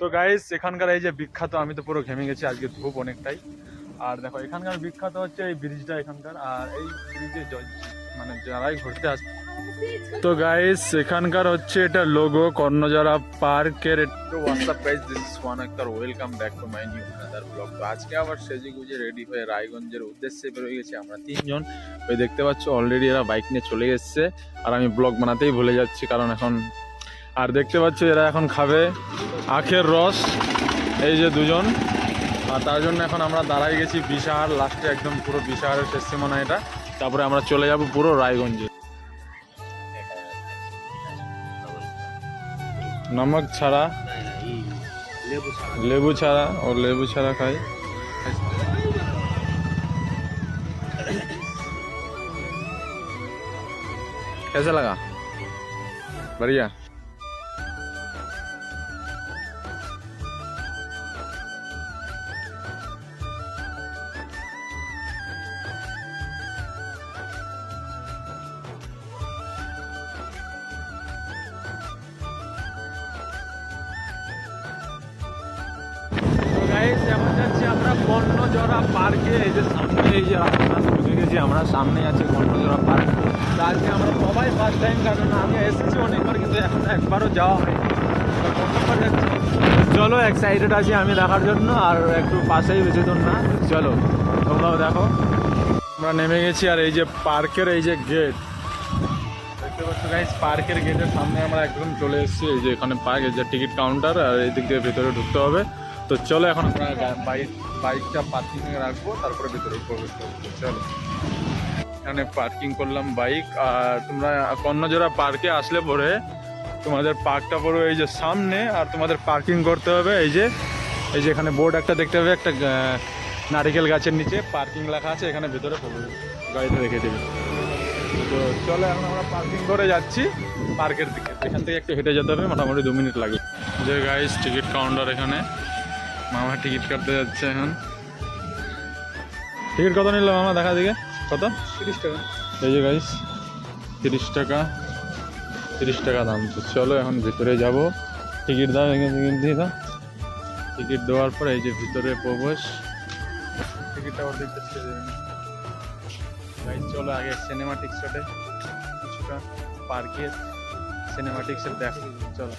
তো গাইস এখানকার এই যে বিখ্যাত, আমি তো পুরো ঘেমে গেছি, আজকে ধূপ অনেকটাই। আর দেখো, এখানকার বিখ্যাত হচ্ছে এই ব্রিজটা এখানকার, আর এই ব্রিজে মানে যারাই ঘুরতে আসে তো গাইস এখানকার হচ্ছে এটা লোগো কর্ণজরা পার্কের তো what's up guys this is one Akhtar welcome back to my new another blog তো আজকে আবার সেজে গুজে রেডি হয়ে রায়গঞ্জের উদ্দেশ্যে বেরোয় গেছি আমরা তিনজন। ওই দেখতে পাচ্ছ অলরেডি এরা বাইক নিয়ে চলে এসছে। আর আমি ব্লগ বানাতেই ভুলে যাচ্ছি, কারণ এখন আর দেখতে পাচ্ছ এরা এখন খাবে আখের রস এই যে দুজন আর তার জন্য এখন আমরা দাঁড়াই গেছি বিশাহার লাস্টে একদম পুরো বিশাহারের শেষ সীমানা এটা তারপরে আমরা চলে যাব পুরো রায়গঞ্জে নমক ছাড়া লেবু ছাড়া ও লেবু ছাড়া খাই कैसा लगा बढ़िया গাইস এখন যাচ্ছি, আমরা বন্যজরা পার্কে এই যে সামনে, এই যে রাস্তা, ঢুকে গেছি আমরা। সামনে আছে বন্যজরা পার্ক। তো আজকে আমরা সবাই ফার্স্ট টাইম কারণ আমি এসেছি অনেকবার, কিন্তু এখন একবারও যাওয়া হয়নি। চলো এক্সাইটেড আছি আমি দেখার জন্য, আর একটু পাশেই বেশি দূর না। চলো, তোমরাও দেখো। আমরা নেমে গেছি, আর এই যে পার্কের এই যে গেট দেখতে পাচ্ছ গাইস পার্কের গেটের সামনে আমরা একদম চলে এসেছি। এই যে এখানে পার্ক, এই যে টিকিট কাউন্টার আর এই দিক দিয়ে ভেতরে ঢুকতে হবে। তো চলো এখন আমরা বাইক বাইকটা পার্কিং এ রাখব তারপরে ভেতরে প্রবেশ করব চলো। এখানে পার্কিং করলাম বাইক আর তোমরা কর্ণজোড়া পার্কে আসলে পরে তোমাদের পার্কটা পড়বে এই যে সামনে আর তোমাদের পার্কিং করতে হবে এই যে এই যে এখানে বোর্ড একটা দেখতে হবে একটা নারিকেল গাছের নিচে পার্কিং লেখা আছে এখানে ভেতরে প্রবেশ গাড়িটা রেখে দেবে। তো চলো এখন আমরা পার্কিং করে যাচ্ছি পার্কের দিকে। এখান থেকে একটু হেঁটে যেতে হবে মোটামুটি দু মিনিট লাগে। যে গাইস টিকিট কাউন্টার এখানে। মামা টিকিট কাটতে যাচ্ছে এখন। টিকিট কত নিল মামা দেখা দিকে? কত? তিরিশ টাকা। এই যে গাইস তিরিশ টাকা। তিরিশ টাকা দাম তো চলো এখন ভিতরে যাব। টিকিট দাও এখানে টিকিট দিয়ে দাও। টিকিট দেওয়ার পর এই যে ভিতরে প্রবেশ। টিকিটটা ওর দিকটা ছেড়ে দেবেন গাইস চলো আগে সিনেমাটিক শটে কিছুটা পার্কের সিনেমাটিক শট দেখো চলো।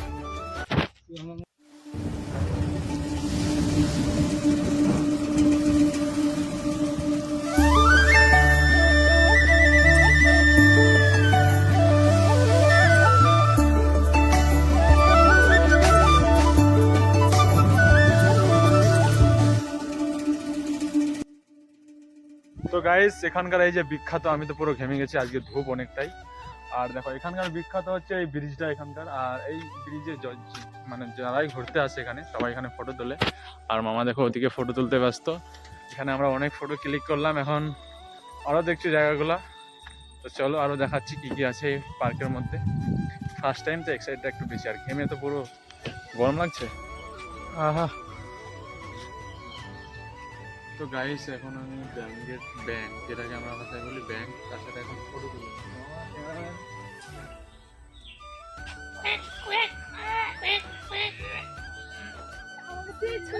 তো গাইস এখানকার এই যে বিখ্যাত আমি তো পুরো ঘেমে গেছি আজকে ধূপ অনেকটাই। আর দেখো এখানকার বিখ্যাত হচ্ছে এই ব্রিজটা এখানকার। আর এই ব্রিজে মানে যারাই ঘুরতে আসে এখানে সবাই এখানে ফটো তোলে। আর মামা দেখো ওদিকে ফটো তুলতে ব্যস্ত। এখানে আমরা অনেক ফটো ক্লিক করলাম এখন আরও দেখছি জায়গাগুলা। তো চলো আরও দেখাচ্ছি কী কী আছে এই পার্কের মধ্যে। ফার্স্ট টাইম তো এক্সাইটটা একটু বেশি আর ঘেমে তো পুরো গরম লাগছে। আহা। তো গাইস এখন আমি ব্যাংকের ব্যাংক যেটাকে আমরা ভাষায় বলি ব্যাংক তার সাথে এখন ফটো তুলি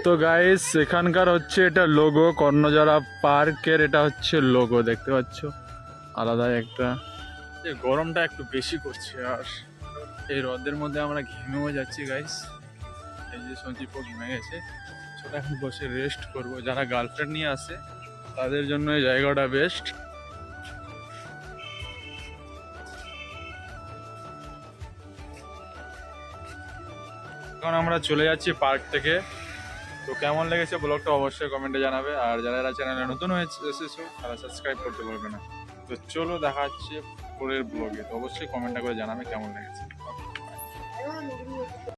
তো গাইস এখানকার হচ্ছে এটা লোগো কর্ণজরা পার্কের এটা হচ্ছে লোগো দেখতে পাচ্ছ? আলাদা একটা। গরমটা একটু বেশি করছে, আর এই রোদের মধ্যে আমরা ঘেমেও যাচ্ছি গাইস এই যে সঞ্জীবও ঘেমে গেছে। ছোট এখন বসে রেস্ট করব। যারা গার্লফ্রেন্ড নিয়ে আসে তাদের জন্য এই জায়গাটা বেস্ট এখন আমরা চলে যাচ্ছি পার্ক থেকে। তো কেমন লেগেছে ব্লগটা অবশ্যই কমেন্টে জানাবে। আর যারা যারা চ্যানেলে নতুন হয়েছে এসেছ, তারা সাবস্ক্রাইব করতে পারবে না। তো চলো, দেখা হচ্ছে পরের ব্লগে। তো অবশ্যই কমেন্টটা করে জানাবে কেমন লেগেছে।